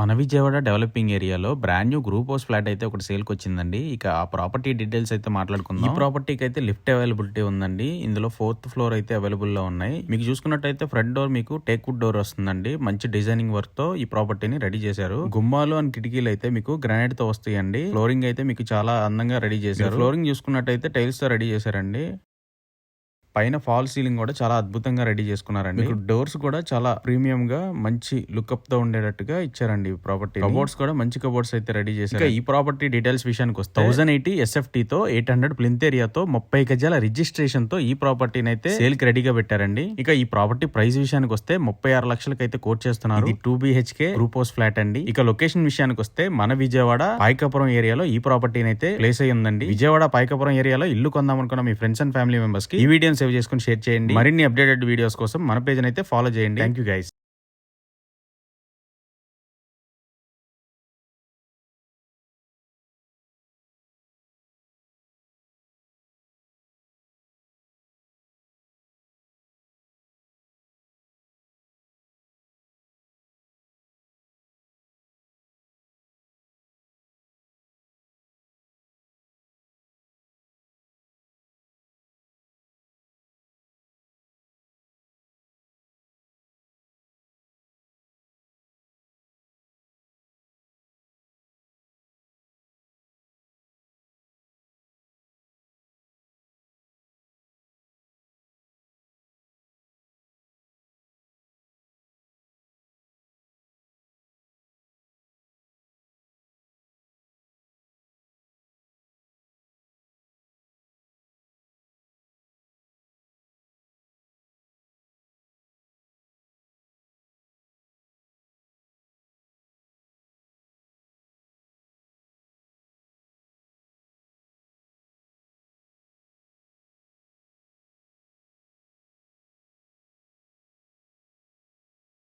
మన విజయవాడ డెవలపింగ్ ఏరియాలో brand new group house flat అయితే ఒకటి సేల్కి వచ్చిందండి. ఇక ఆ ప్రాపర్టీ డీటెయిల్స్ అయితే మాట్లాడుకుందాం. ఈ ప్రాపర్టీకి అయితే లిఫ్ట్ అవైలబిలిటీ ఉందండి. ఇందులో ఫోర్త్ ఫ్లోర్ అయితే అవైలబుల్లో ఉన్నాయి. మీకు చూసుకున్నట్టయితే ఫ్రంట్ డోర్ మీకు టేక్ వుడ్ డోర్ వస్తుందండి. మంచి డిజైనింగ్ వర్క్తో ఈ ప్రాపర్టీని రెడీ చేశారు. గుమ్మాలు అండ్ కిటికీలు అయితే మీకు గ్రానైట్తో వస్తాయండి. ఫ్లోరింగ్ అయితే మీకు చాలా అందంగా రెడీ చేశారు. ఫ్లోరింగ్ చూసుకున్నట్టయితే టైల్స్తో రెడీ చేశారండి. పైన ఫాల్ సీలింగ్ కూడా చాలా అద్భుతంగా రెడీ చేసుకున్నారండి. మీకు డోర్స్ కూడా చాలా ప్రీమియం గా మంచి లుక్అప్తో ఉండేటట్టుగా ఇచ్చారండి ఈ ప్రాపర్టీ కబోర్డ్స్ కూడా మంచి కబోర్డ్స్ అయితే రెడీ చేశారు. ఈ ప్రాపర్టీ డీటెయిల్స్ విషయానికి వస్తే థౌసండ్ ఎయిటీ ఎస్ఎఫ్టీ తో ఎయిట్ హండ్రెడ్ ప్లింత్ ఏరియాతో ముప్పై గజాల రిజిస్ట్రేషన్తో ఈ ప్రాపర్టీని అయితే సేల్కి రెడీగా పెట్టారండి. ఇక ఈ ప్రాపర్టీ ప్రైస్ విషయానికి వస్తే ముప్పై ఆరు లక్షలకి అయితే కోట్ చేస్తున్నారు. Two BHK group house flat అండి. ఇక లొకేషన్ విషయానికి వస్తే మన విజయవాడ పాయకాపురం ఏరియాలో ఈ ప్రాపర్టీని అయితే ప్లేస్ అయ్యి ఉందండి విజయవాడ పాయకాపురం ఏరియాలో ఇల్లు కొందాం అనుకున్న మీ ఫ్రెండ్స్ అండ్ ఫ్యామిలీ మెంబర్స్కి ఈ వీడియోని సేవ్ చేసుకుని షేర్ చేయండి. మరిన్ని అప్డేటెడ్ వీడియోస్ కోసం మన పేజ్ అయితే ఫాలో చేయండి. Thank you guys